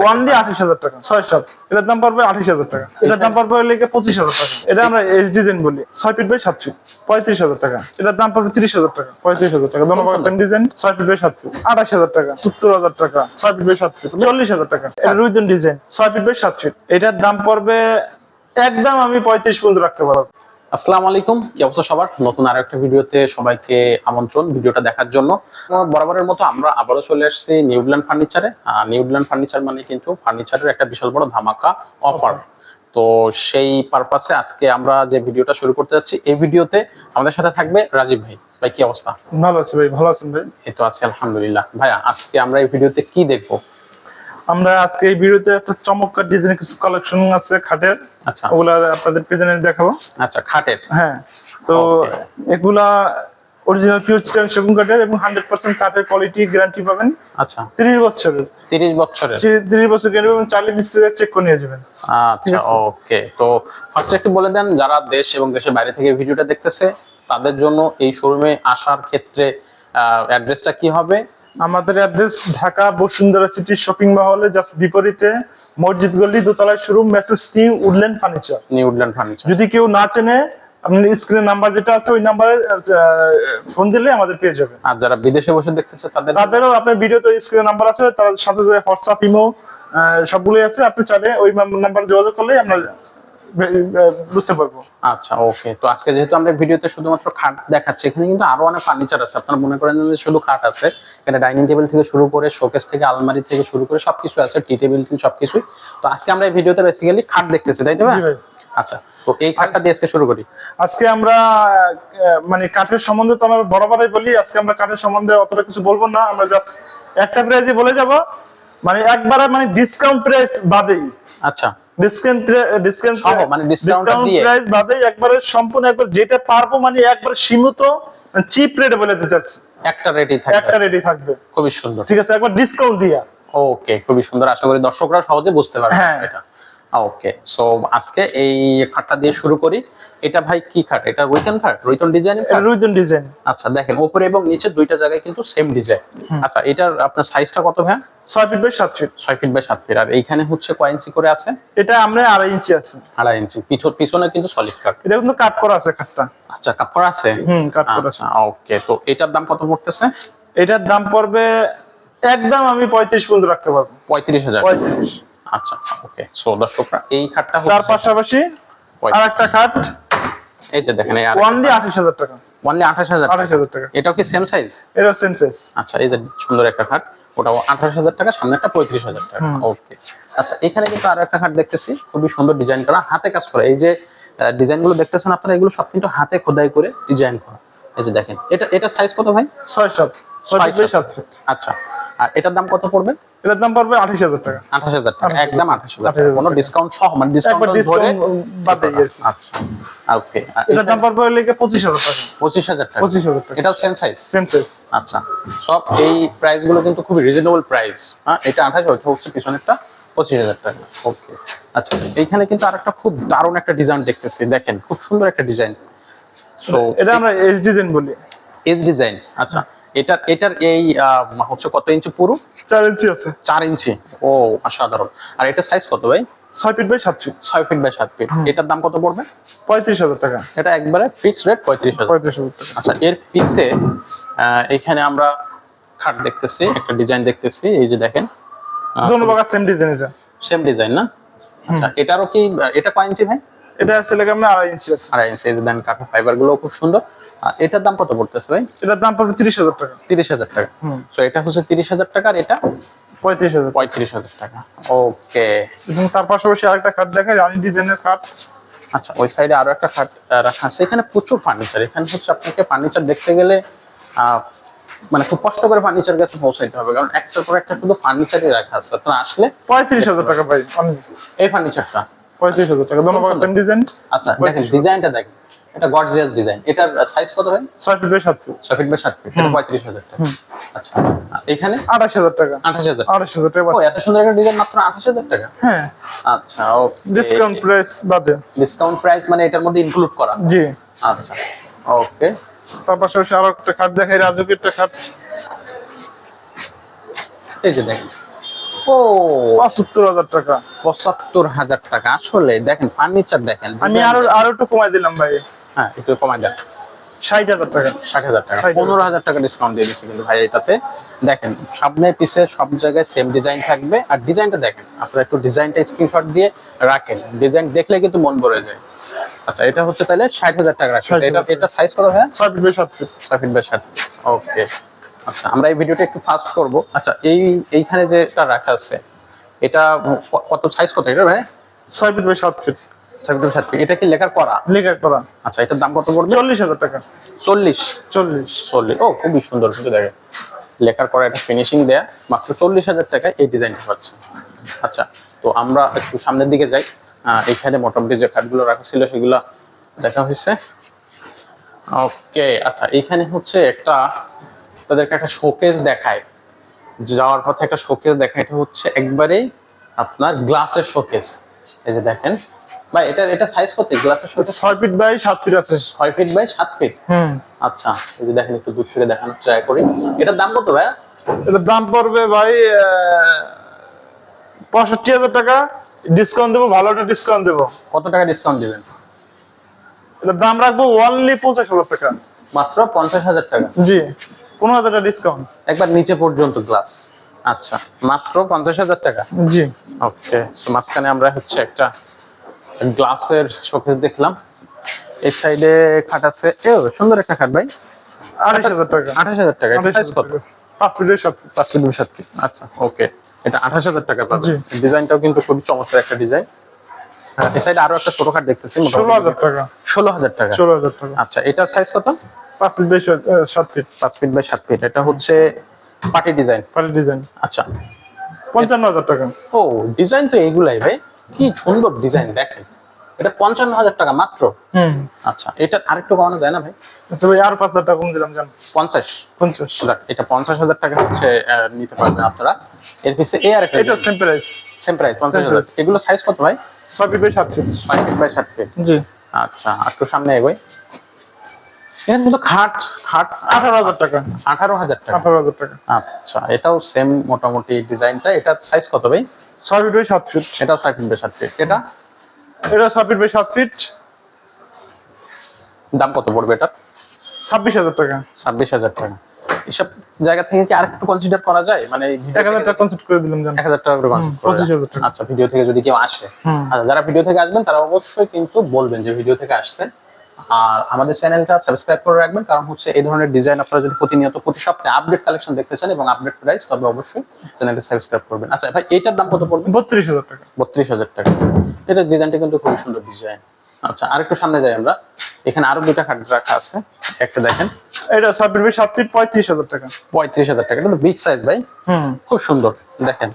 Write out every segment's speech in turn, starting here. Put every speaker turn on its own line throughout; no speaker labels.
One দিয়ে আঠাশ হাজার টাকা। ছয় সাত। এটার দাম পড়বে আঠাশ হাজার টাকা। এটার দাম পড়বে লেগে পঁচিশ হাজার টাকা। এটা আমরা এইচ ডিজাইন বলি। ছয় ফিট বাই সাত ফিট পঁয়ত্রিশ হাজার টাকা। এটার দাম পড়বে তিরিশ হাজার টাকা। পঁয়ত্রিশ হাজার টাকা। দোনো সেম ডিজাইন ছয় ফিট বাই সাত ফিট আঠাশ হাজার টাকা। সত্তর হাজার টাকা। ছয় ফিট বাই সাত ফিট চল্লিশ হাজার টাকা। এটা রুইজন ডিজাইন ছয় ফিট বাই সাত ফিট এটার দাম পড়বে একদম আমি পঁয়ত্রিশ পর্যন্ত রাখতে পারব।
আসসালামু আলাইকুম। কি অবস্থা সবার? নতুন আর একটা ভিডিওতে সবাইকে আমন্ত্রণ ভিডিওটা দেখার জন্য। বরাবরের মতো আমরা আবারও চলে আসছি নিউল্যান্ড ফার্নিচারে। নিউল্যান্ড ফার্নিচার মানে কিন্তু ফার্নিচারের একটা বিশাল বড় ধামাকা অফার তো সেই পারপাসে আজকে আমরা যে ভিডিওটা শুরু করতে যাচ্ছি এই ভিডিওতে আমাদের সাথে থাকবে রাজীব ভাই। ভাই কি অবস্থা?
ভালো আছে ভাই ভালো আছেন ভাই?
এই তো আছি আলহামদুলিল্লাহ। ভাইয়া আজকে আমরা এই ভিডিওতে কি দেখব?
আমরা আজকে এই ভিডিওতে একটা চমৎকার ডিজাইনের কিছু কালেকশন আছে খাটের।
আচ্ছা।
ওগুলা আপনাদের প্রেজেন্ট দেখাবো।
আচ্ছা খাটের?
হ্যাঁ তো এগুলা অরিজিনাল পিওর চিটান সেগুন কাঠের এবং হান্ড্রেড পার্সেন্ট কাঠের কোয়ালিটি গ্যারান্টি পাবেন।
আচ্ছা।
তিরিশ বছরের।
তিরিশ বছরের?
তিরিশ বছর গ্যারান্টি পাবেন চার্লি মিস্ত্রি চেক করে নিয়ে যাবেন।
আচ্ছা ওকে তো ফার্স্ট একটু বলে দেন যারা দেশ এবং দেশের বাইরে থেকে ভিডিওটা দেখতেছে তাদের জন্য এই শোরুমে আসার ক্ষেত্রে অ্যাড্রেসটা কি হবে?
আমাদের address Dhaka Bashundhara city shopping মহলে জাস্ট বিপরীতে মসজিদ গলি দোতলায় showroom message team Woodland furniture
new Woodland furniture
যদি কেউ না চেনে আপনি স্ক্রিনে নাম্বার যেটা আছে ওই নাম্বারে ফোন দিলে আমাদের পেয়ে যাবেন
আর যারা বিদেশে বসে দেখতেছে তাদের
তাদেরও আপনার ভিডিওতে স্ক্রিনে নাম্বার আছে তার সাথে হোয়াটসঅ্যাপ ইমো সবগুলোই আছে। আপনি চাইলে ওই নাম্বার যোগাযোগ করলেই আমরা বুঝতে পারব।
আচ্ছা ওকে। তো আজকে যেহেতু আমরা ভিডিওতে শুধুমাত্র খাট দেখাচ্ছি এখানে কিন্তু আরও অনেক ফার্নিচার আছে। আপনারা মনে করেন যে শুধু খাট আছে এখানে ডাইনিং টেবিল থেকে শুরু করে শোকেস থেকে আলমারি থেকে শুরু করে সবকিছু আছে টি টেবিল থেকে সবকিছুই। তো আজকে আমরা এই ভিডিওতে বেসিক্যালি খাট দেখতেছি তাই তো? আচ্ছা তো এই খাটটা দিয়ে আজকে শুরু করি।
আজকে আমরা মানে কাঠের সম্বন্ধে তো আমরা বরাবরই বলি আজকে আমরা কাঠের সম্বন্ধে অতটা কিছু বলব না আমরা জাস্ট একটা প্রাইজে বলে যাব। মানে একবারে মানে ডিসকাউন্ট প্রাইস বাদেই।
আচ্ছা।
ডিসকাউন্ট ডিসকাউন্ট
সহ, মানে দিয়ে।
প্রাইস একবারে সম্পূর্ণ একবার যেটা পারব মানে একবার সীমিত চিপ রেটে বলে দিতেছি
একটা রেডি
একটা
থাকবে
রেডি থাকবে।
খুবই সুন্দর।
ঠিক আছে একবার ডিসকাউন্ট দিয়া।
ওকে খুবই সুন্দর। আশা করি দর্শকরা সহজে বুঝতে পারবে
হ্যাঁ।
এটা ওকে সো আজকে এই খাটটা দিয়ে শুরু করি। এটা ভাই কি খাট? এটা রুইতন খাট? রুইতন ডিজাইন
রুইজন ডিজাইন
আচ্ছা দেখেন উপরে এবং নিচে দুইটা জায়গায় কিন্তু সেম ডিজাইন আচ্ছা এটার আপনার সাইজটা কত ভাই
ছয় ফিট বাই সাত ফিট
ছয় ফিট বাই সাত ফিট আর এইখানে হচ্ছে কয় ইঞ্চি করে আছে?
এটা আমরা আড়াই ইঞ্চি আছে।
আড়াই ইঞ্চি। পিছন পিছনে কিন্তু সলিড কাট
এটা কিন্তু কাট করা আছে কাঠটা
আচ্ছা কাপড় আছে?
হুম কাট করা আছে।
আচ্ছা ওকে তো এটার দাম কত পড়তেছে?
এটার দাম পড়বে একদম আমি পঁয়ত্রিশ পর্যন্ত রাখতে পারব।
পঁয়ত্রিশ হাজার।
পঁয়ত্রিশ।
আচ্ছা ওকে সো দর্শকরা এই খাটটা
তার পাশাপাশি আর একটা খাট।
এই যে দেখেন
আঠাশ হাজার টাকা।
ওয়ানলি আঠাশ হাজার
আঠাশ হাজার টাকা।
এটাও কি সেম সাইজ
এটা সেম সাইজ
আচ্ছা এই যে সুন্দর একটা খাট ওটাও আঠাশ হাজার টাকা সামনে একটা পঁয়ত্রিশ হাজার টাকা। ওকে আচ্ছা এখানে কিন্তু আরও একটা খাট দেখতেছি খুবই সুন্দর ডিজাইন করা হাতে কাজ করা। এই যে ডিজাইনগুলো দেখতেছেন আপনারা এগুলো সব কিন্তু হাতে খোদাই করে ডিজাইন করা। এই যে দেখেন এটা এটা সাইজ কত ভাই?
ছয় সাত। ছয়
সাত। আচ্ছা আর এটার দাম কত পড়বে?
এটার দাম পড়বে আঠাশ হাজার টাকা।
আঠাশ হাজার টাকা একদম আঠাশ হাজার
28,000
কোনো ডিসকাউন্ট সহ মানে ডিসকাউন্ট ধরে
বাদ দিয়ে
আচ্ছা ওকে
এটার দাম পড়বে লেগে পঁচিশ হাজার টাকা।
পঁচিশ হাজার টাকা।
পঁচিশ হাজার টাকা।
এটাও সেম সাইজ
সেম সাইজ
আচ্ছা সব এই প্রাইসগুলো কিন্তু খুবই রিজনেবল প্রাইস হ্যাঁ এটা আঠাশ ওইটা হচ্ছে পিছনেরটা পঁচিশ হাজার টাকা। ওকে আচ্ছা এইখানে কিন্তু আরেকটা খুব দারুণ একটা ডিজাইন দেখতেছি। দেখেন খুব সুন্দর একটা ডিজাইন সো
এটা আমরা এইচ ডিজাইন বলি।
এজ ডিজাইন আচ্ছা। এটার এটার এই হচ্ছে কত ইঞ্চি পুরো?
চার ইঞ্চি আছে।
চার ইঞ্চি? ও অসাধারণ। আর এটা সাইজ কত ভাই?
ছয় ফিট বাই সাত ফিট
ছয় ফিট বাই সাত ফিট এটার দাম কত পড়বে?
পঁয়ত্রিশ হাজার টাকা।
এটা একবারে ফিক্সড রেট পঁয়ত্রিশ হাজার।
পঁয়ত্রিশ হাজার টাকা।
আচ্ছা এর পিছে এখানে আমরা খাট দেখতেছি একটা ডিজাইন দেখতেছি এই যে দেখেন।
দোনো বাগা সেম ডিজাইন এটা।
সেম ডিজাইন না? আচ্ছা এটারও কি এটা কয় ইঞ্চি ভাই?
এটা আছে লেগে আমরা আড়াই ইঞ্চি আছে।
আড়াই ইঞ্চি এই যে দেন কাঠের ফাইবারগুলো খুব সুন্দর। এটার দাম কত পড়তেছে ভাই?
এটার দাম পড়বে তিরিশ হাজার টাকা।
তিরিশ হাজার টাকা। তো এটা হচ্ছে তিরিশ হাজার টাকা আর এটা
পঁয়ত্রিশ হাজার
পঁয়ত্রিশ হাজার টাকা। ওকে
এবং তার পাশাপাশি আরেকটা খাট দেখায় রানি ডিজাইনের খাট।
আচ্ছা ওই সাইডে আরও একটা খাট রাখা আছে। এখানে প্রচুর ফার্নিচার এখানে হচ্ছে আপনাকে ফার্নিচার দেখতে গেলে মানে খুব কষ্ট করে ফার্নিচার কাছে পৌঁছাইতে হবে। কারণ একটার পর একটা শুধু ফার্নিচারই রাখা আছে। আপনারা আসলে
পঁয়ত্রিশ হাজার টাকা ভাই
এই ফার্নিচারটা
পঁয়ত্রিশ হাজার টাকা। সেম ডিজাইন
আচ্ছা দেখেন ডিজাইনটা দেখেন। এটা গর্জিয়াস ডিজাইন এটার সাইজ কত ভাই?
ছয় feet by feet
feet by feet এটা
হুম।
পঁয়ত্রিশ হাজার টাকা। আচ্ছা। এখানে?
আঠাশ হাজার টাকা। টাকা
ও এত সুন্দর একটা ডিজাইন মাত্র আঠাশ হাজার টাকা?
হ্যাঁ।
আচ্ছা
ডিসকাউন্ট প্রাইস বাদে।
ডিসকাউন্ট প্রাইস মানে এটার মধ্যে ইনক্লুড করা।
জি।
আচ্ছা ওকে
তার পাশাপাশি আরও একটা খাট দেখাই রাজুকের একটা খাট।
এই যে দেখেন। ও।
পঁচাত্তর হাজার টাকা।
পঁচাত্তর হাজার টাকা। আসলে দেখেন ফার্নিচার দেখেন।
আমি আরও আরও একটু কমাই দিলাম ভাই।
হ্যাঁ একটু কমাই দেন।
ষাট হাজার টাকা।
ষাট হাজার টাকা। পনেরো হাজার টাকা ডিসকাউন্ট দিয়ে দিচ্ছে কিন্তু ভাই এটাতে। দেখেন সামনে পিছে সব জায়গায় সেম ডিজাইন থাকবে। আর ডিজাইনটা দেখেন আপনারা একটু ডিজাইনটা স্ক্রিনশট দিয়ে রাখেন। ডিজাইন দেখলে কিন্তু মন ভরে যায়। আচ্ছা এটা হচ্ছে তাহলে ষাট হাজার টাকা রাখছে। এটা এটা সাইজ কত ভাই
ছয় ফিট বাই সাত ফিট।
ছয় ফিট বাই সাত ওকে আচ্ছা আমরা এই ভিডিওটা একটু ফাস্ট করব। আচ্ছা এই এইখানে যেটা রাখা আছে এটা কত সাইজ কত এটা ভাই
ছয় ফিট বাই সাত ফিট।
ছয় সাত এটা কি লেখার করা?
লেখার করা।
আচ্ছা এটার দাম কত পড়বে?
চল্লিশ হাজার টাকা।
চল্লিশ?
চল্লিশ।
চল্লিশ। ও খুবই সুন্দর কিন্তু দেখে। লেখার পরে একটা ফিনিশিং দেয়া। মাত্র চল্লিশ হাজার টাকায় এই ডিজাইনটা পাচ্ছে আচ্ছা তো আমরা একটু সামনের দিকে যাই। এখানে মোটামুটি যে খাটগুলো রাখা ছিল সেগুলো দেখা হয়েছে। ওকে আচ্ছা এইখানে হচ্ছে একটা তাদেরকে একটা শোকেস দেখায়। যাওয়ার পথে একটা শোকেস দেখায়। এটা হচ্ছে একবারেই আপনার গ্লাসের শোকেস এই যে দেখেন ভাই এটা এটা সাইজ কত? গ্লাসের শোকেস
ছয় ফিট বাই সাত ফিট আছে।
ছয় ফিট বাই সাত ফিট
হুম।
আচ্ছা এই যে দেখেন একটু দূর থেকে দেখানোর ট্রাই করি। এটার দাম কত ভাই
এটার দাম পড়বে ভাই পঁয়ষট্টি হাজার টাকা। ডিসকাউন্ট দেবো ভালো একটা ডিসকাউন্ট দেবো।
কত টাকা ডিসকাউন্ট দিবেন?
এটার দাম রাখব পঞ্চাশ হাজার টাকা।
মাত্র পঞ্চাশ হাজার টাকা?
জি পনেরো হাজার টাকা ডিসকাউন্ট
একবার নিচে পর্যন্ত গ্লাস আচ্ছা মাত্র পঞ্চাশ হাজার টাকা?
জি।
ওকে মাঝখানে আমরা হচ্ছে একটা গ্লাসের শোকেস দেখলাম। এই সাইডে খাট আছে। এ সুন্দর একটা খাট ভাই।
আড়াইশ হাজার টাকা।
আঠাশ হাজার টাকা। সাইজ কত?
পাঁচ ফিটের সাত
পাঁচ ফিট সাত ফিট। আচ্ছা ওকে এটা আঠাশ হাজার টাকা পাবে
জি।
ডিজাইনটাও কিন্তু খুবই চমৎকার একটা ডিজাইন এই সাইডে আরও একটা ছোট খাট দেখতেছি
ষোলো হাজার টাকা।
ষোলো হাজার টাকা।
ষোলো হাজার টাকা।
আচ্ছা এটা সাইজ কত?
পাঁচ ফিট বাই সাত- ফিট।
পাঁচ ফিট বাই সাত ফিট। এটা হচ্ছে পার্টি ডিজাইন
পারি ডিজাইন
আচ্ছা।
পঞ্চান্ন হাজার টাকা।
ও ডিজাইন তো এইগুলাই ভাই। কি সুন্দর ডিজাইন দেখেন। এটা পঞ্চান্ন হাজার টাকা মাত্র? আচ্ছা এটা আরেকটু কমানো যায় না ভাই?
আচ্ছা ভাই আর পাঁচ হাজার টাকা কম দিলাম জান।
পঞ্চাশ।
পঞ্চাশ।
এটা পঞ্চাশ হাজার টাকা হচ্ছে নিতে পারবেন আপনারা। এর পিছনে এ আর
এটা সেম প্রাইস
সেম প্রাইস পঞ্চাশ হাজার এগুলো সাইজ কত ভাই?
ছয় ফিট বাই সাত ফিট
ছয় ফিট বাই সাত ফিট
জি।
আচ্ছা একটু সামনে এর মতো খাট খাট
আঠারো হাজার টাকা।
আঠারো হাজার টাকা।
আঠারো হাজার টাকা।
আচ্ছা এটাও সেম মোটামুটি ডিজাইনটা এটার সাইজ কত ভাই?
ছয় ফিট বাই সাত ফিট
এটাও ছয় ফিট বাই সাত ফিট এটা?
এটা সাত ফিট বাই সাত ফিট
দাম কত পড়বে এটা?
ছাব্বিশ হাজার টাকা।
ছাব্বিশ হাজার টাকা। এসব জায়গা থেকে কি আরেকটু কনসিডার করা যায়? মানে
এক হাজার টাকা কনসিডার করে দিলাম
এক হাজার টাকা করে
হুম,
consider করা
পঁচিশ হাজার টাকা।
আচ্ছা ভিডিও থেকে যদি কেউ আসে আচ্ছা যারা ভিডিও থেকে আসবেন তারা অবশ্যই কিন্তু বলবেন যে ভিডিও থেকে আসছেন। আর আমাদের চ্যানেলটা সাবস্ক্রাইব করে রাখবেন কারণ হচ্ছে এই ধরনের ডিজাইন আপনারা যদি প্রতিনিয়ত প্রতি সপ্তাহে আপডেট কালেকশন দেখতে চান এবং আপডেট প্রাইস তবে অবশ্যই চ্যানেলটা সাবস্ক্রাইব করবেন। আচ্ছা ভাই এটার দাম কত পড়বে?
বত্রিশ হাজার টাকা।
বত্রিশ হাজার টাকা। এটা ডিজাইনটা কিন্তু খুবই সুন্দর ডিজাইন আচ্ছা আরেকটু সামনে যাই আমরা। এখানে আরও দুইটা খাট রাখা আছে। একটা দেখেন।
এটা ছয় ফিট সাত ফিট পঁয়ত্রিশ হাজার টাকা।
পঁয়ত্রিশ হাজার টাকা। এটা তো বিগ সাইজ ভাই।
হুম।
খুব সুন্দর। দেখেন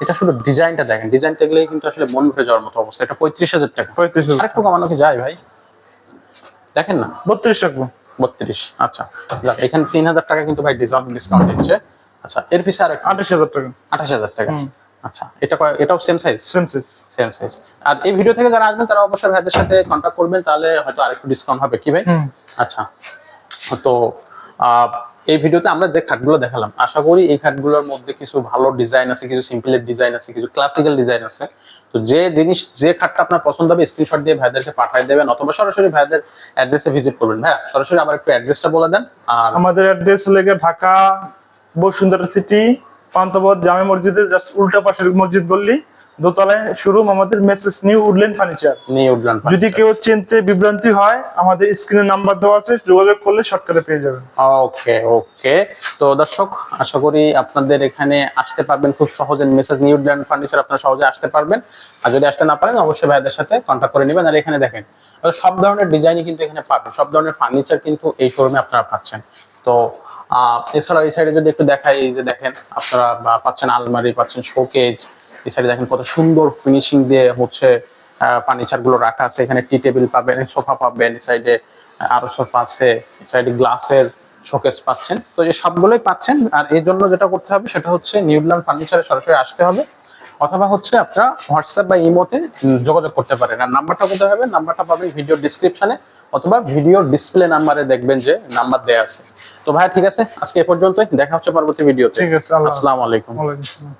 এটা শুধু ডিজাইনটা দেখেন। ডিজাইনটা দেখলেই কিন্তু আসলে মন ভরে যাওয়ার মতো অবস্থা। এটা পঁয়ত্রিশ হাজার টাকা।
পঁয়ত্রিশ হাজার
আরেকটু কমানো কি যায় ভাই? দেখেন না?
বত্রিশ রাখব।
বত্রিশ আচ্ছা। যাক, এখানে তিন হাজার টাকা কিন্তু ভাই ডিসকাউন্ট ডিসকাউন্ট দিচ্ছে। আচ্ছা এর পিছে আর
আঠাশ হাজার টাকা।
আঠাশ হাজার টাকা। আচ্ছা এটা এটাও same size
same size
same size আর এই ভিডিও থেকে যারা আসবেন তারা অবশ্যই ভাইদের সাথে কন্ট্যাক্ট করবেন তাহলে হয়তো আরেকটু ডিসকাউন্ট হবে কি ভাই? আচ্ছা তো আহ, এই ভিডিওতে আমরা যে খাটগুলো দেখালাম, আশা করি এই খাটগুলোর মধ্যে কিছু ভালো ডিজাইন আছে, কিছু সিম্পলের ডিজাইন আছে, কিছু ক্লাসিক্যাল ডিজাইন আছে। তো যে জিনিস, যে খাটটা আপনার পছন্দ হবে স্ক্রিনশট দিয়ে ভাইদেরকে পাঠিয়ে দেবেন অথবা সরাসরি ভাইদের অ্যাড্রেসে ভিজিট করবেন। হ্যাঁ সরাসরি আবার একটু অ্যাড্রেসটা বলে দেন, আর
আমাদের অ্যাড্রেস হলে ঢাকা বসুন্ধরা সিটি পান্তপথ জামে মসজিদের জাস্ট উল্টা পাশের মসজিদ বললি। দোতলায় শোরুম আমাদের মেসেস নিউ উডল্যান্ড ফার্নিচার
নিয়ে উঠলাম
যদি কেউ চিনতে বিভ্রান্তি হয় আমাদের স্ক্রিনে নাম্বার দেওয়া আছে যোগাযোগ করলে শর্টকাটে পেয়ে যাবেন।
ওকে ওকে তো দর্শক আশা করি আপনাদের এখানে আসতে পারবেন খুব সহজে। মেসেজ নিউজিল্যান্ড ফার্নিচার আপনারা সহজে আসতে পারবেন। আর যদি আসতে না পারেন অবশ্যই ভাইদের সাথে কন্ট্যাক্ট করে নেবেন। আর এখানে দেখেন সব ধরনের ডিজাইনই কিন্তু এখানে পাবেন। সব ধরনের ফার্নিচার কিন্তু এই শোরুমে আপনারা পাচ্ছেন। তো আহ, এছাড়াও এই সাইডে যদি একটু দেখাই এই যে দেখেন আপনারা পাচ্ছেন আলমারি পাচ্ছেন শোকেজ এই সাইডে দেখেন কত সুন্দর ফিনিশিং দিয়ে হচ্ছে ফার্নিচারগুলো রাখা আছে। এখানে টি টেবিল পাবেন সোফা পাবেন এই সাইডে আরও সোফা আছে এই সাইডে গ্লাসের শোকেস পাচ্ছেন। তো এই সবগুলোই পাচ্ছেন আর এই জন্য যেটা করতে হবে সেটা হচ্ছে নিউল্যান্ড ফার্নিচারে সরাসরি আসতে হবে অথবা হচ্ছে আপনারা হোয়াটসঅ্যাপ বা ইমোতে যোগাযোগ করতে পারেন। আর নাম্বারটা কোথায় হবে? নাম্বারটা পাবেন ভিডিও ডিসক্রিপশনে অথবা ভিডিও ডিসপ্লে নাম্বারে দেখবেন যে নাম্বার দেয়া আছে। তো ভাই ঠিক আছে? আজকে এ পর্যন্তই। দেখা হচ্ছে পরবর্তী ভিডিওতে
ঠিক আছে।
আসসালামু আলাইকুম।
আসসালাম।